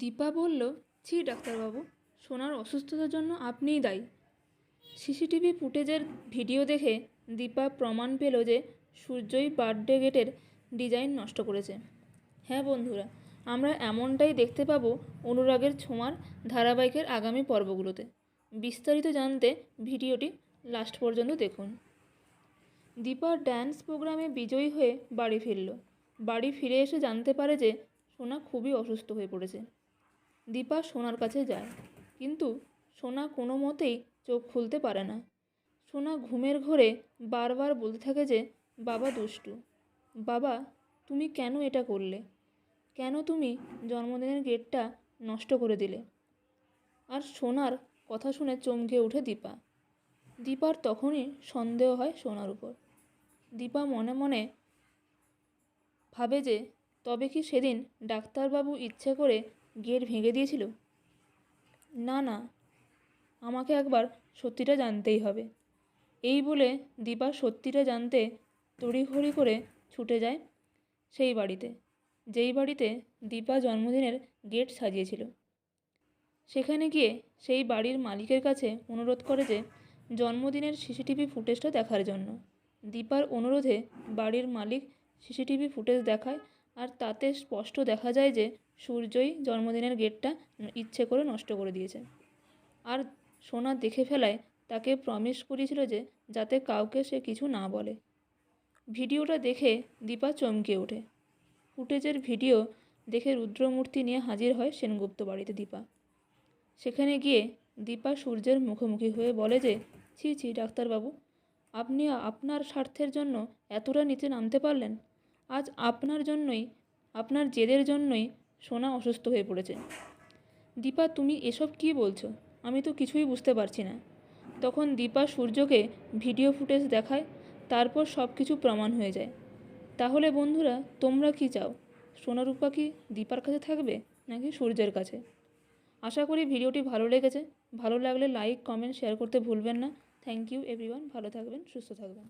দীপা বলল, ছি, ডাক্তারবাবু, সোনার অসুস্থতার জন্য আপনিই দায়ী। সিসিটিভি ফুটেজের ভিডিও দেখে দীপা প্রমাণ পেল যে সূর্যই বার্থডে গেটের ডিজাইন নষ্ট করেছে। হ্যাঁ বন্ধুরা, আমরা এমনটাই দেখতে পাবো অনুরাগের ছোঁয়ার ধারাবাহিকের আগামী পর্বগুলোতে। বিস্তারিত জানতে ভিডিওটি লাস্ট পর্যন্ত দেখুন। দীপা ড্যান্স প্রোগ্রামে বিজয়ী হয়ে বাড়ি ফিরল। বাড়ি ফিরে এসে জানতে পারে যে সোনা খুবই অসুস্থ হয়ে পড়েছে। দীপা সোনার কাছে যায়। কিন্তু সোনা কোনো মতেই চোখ খুলতে পারে না। সোনা ঘুমের ঘোরে বারবার বলতে থাকে যে, বাবা দুষ্টু, বাবা, তুমি কেন এটা করলে? কেন তুমি জন্মদিনের গেটটা নষ্ট করে দিলে? আর সোনার কথা শুনে চমকে ওঠে দীপা। দীপার তখনই সন্দেহ হয় সোনার উপর। দীপা মনে মনে ভাবে যে, তবে কি সেদিন ডাক্তারবাবু ইচ্ছে করে গেট ভেঙে দিয়েছিল? না না, আমাকে একবার সত্যিটা জানতেই হবে। এই বলে দীপা সত্যিটা জানতে তড়িঘড়ি করে ছুটে যায় সেই বাড়িতে। যেই বাড়িতে দীপা জন্মদিনের গেট সাজিয়েছিল। সেখানে গিয়ে সেই বাড়ির মালিকের কাছে অনুরোধ করে যে জন্মদিনের সিসিটিভি ফুটেজটা দেখার জন্য। দীপার অনুরোধে বাড়ির মালিক সিসিটিভি ফুটেজ দেখায় আর তাতে স্পষ্ট দেখা যায় যে সূর্যই জন্মদিনের গেটটা ইচ্ছে করে নষ্ট করে দিয়েছে। আর সোনা দেখে ফেলায় তাকে প্রমিস করেছিল যে যাতে কাউকে সে কিছু না বলে। ভিডিওটা দেখে দীপা চমকে ওঠে। ফুটেজের ভিডিও দেখে রুদ্রমূর্তি নিয়ে হাজির হয় সেনগুপ্ত বাড়িতে দীপা। সেখানে গিয়ে দীপা সূর্যের মুখোমুখি হয়ে বলে যে, ছি ছি, ডাক্তারবাবু, আপনি আপনার স্বার্থের জন্য এতটা নিচে নামতে পারলেন? আজ আপনার জন্যই, আপনার জেদের জন্যই সোনা অসুস্থ হয়ে পড়েছে। দীপা, তুমি এসব কী বলছো? আমি তো কিছুই বুঝতে পারছি না। তখন দীপা সূর্যকে ভিডিও ফুটেজ দেখায়, তারপর সব কিছু প্রমাণ হয়ে যায়। তাহলে বন্ধুরা, তোমরা কি চাও? সোনারূপা কি দীপার কাছে থাকবে নাকি সূর্যের কাছে? আশা করি ভিডিওটি ভালো লেগেছে। ভালো লাগলে লাইক কমেন্ট শেয়ার করতে ভুলবেন না। থ্যাংক ইউ এভরিওয়ান ভালো থাকবেন, সুস্থ থাকবেন।